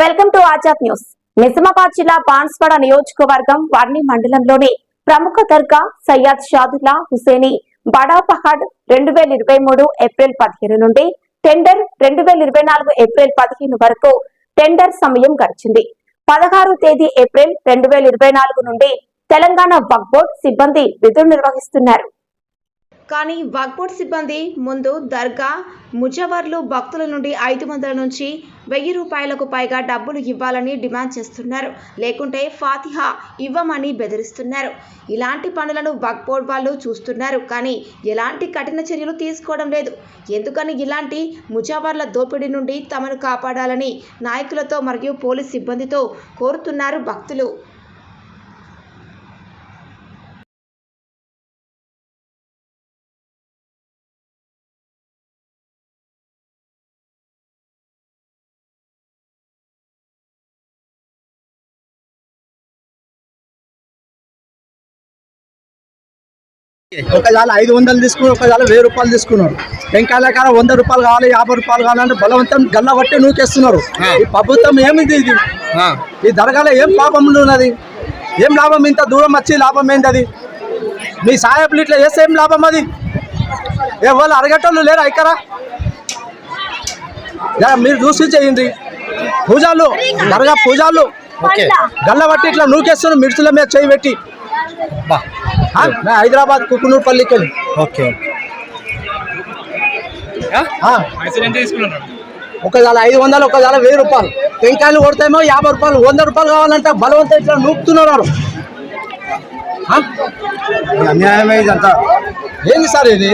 Welcome to Azad news. Nizamabad జిల్లా బాన్స్వాడ నియోజకవర్గం వర్ణి మండలంలోని ప్రముఖ దర్గా సయ్యద్ షాదుల్లా హుసేని బడా పహాడ్ రెండు వేల ఇరవై మూడు ఏప్రిల్ పదిహేను నుండి టెండర్ రెండు వేల ఇరవై నాలుగు ఏప్రిల్ పదిహేను వరకు టెండర్ సమయం గడిచింది. పదహారు తేదీ ఏప్రిల్ రెండు వేల ఇరవై నాలుగు నుండి తెలంగాణ వక్ఫ్ బోర్డ్ సిబ్బంది విధులు నిర్వహిస్తున్నారు. కానీ వక్బోర్డ్ సిబ్బంది ముందు దర్గా ముజవర్లు భక్తుల నుండి ఐదు వందల నుంచి వెయ్యి రూపాయలకు పైగా డబ్బులు ఇవ్వాలని డిమాండ్ చేస్తున్నారు. లేకుంటే ఫాతిహా ఇవ్వమని బెదిరిస్తున్నారు. ఇలాంటి పనులను వక్బోర్డ్ వాళ్ళు చూస్తున్నారు. కానీ ఎలాంటి కఠిన చర్యలు తీసుకోవడం లేదు. ఎందుకని ఇలాంటి ముజావర్ల దోపిడీ నుండి తమను కాపాడాలని నాయకులతో మరియు పోలీస్ సిబ్బందితో కోరుతున్నారు భక్తులు. ఒకవేళ ఐదు వందలు తీసుకుని ఒకవేళ వెయ్యి రూపాయలు తీసుకున్నారు. వెంకాయల కాడ వంద రూపాయలు కావాలి యాభై రూపాయలు కావాలంటే బలవంతం గల్ల పట్టి నూకేస్తున్నారు. ఈ ప్రభుత్వం ఏమిది ఇది? ఈ దరగాలో ఏం లాభం ఉన్నది? ఏం లాభం ఇంత దూరం వచ్చి లాభం ఏంది అది మీ సాయకులు ఇట్లా చేస్తే ఏం లాభం అది? ఏ వాళ్ళు అరగటోళ్ళు లేరు జర మీరు చూసి చేయండి. పూజలు దర్గా పూజలు ఓకే. గల్ల పట్టి ఇట్లా నూకేస్తున్నారు మిర్చుల మీద చేయి పెట్టి. मैं హైదరాబాద్ కుకునూర్పల్లికి వెళ్ళి ఓకే. ఆ, పైసలు ఎంత తీసుకున్నారు? ఒక జాల ఐదు వందలు ఒక జాల వెయ్యి రూపాయలు. టెంకాయలు కొడతామో యాభై రూపాయలు వంద రూపాయలు కావాలంటే బలవంతం ఇట్లా నూపుతున్నారు వాడు. ఆ? అన్యాయమే ఇదంతా. ఏంది సార్ ఇది?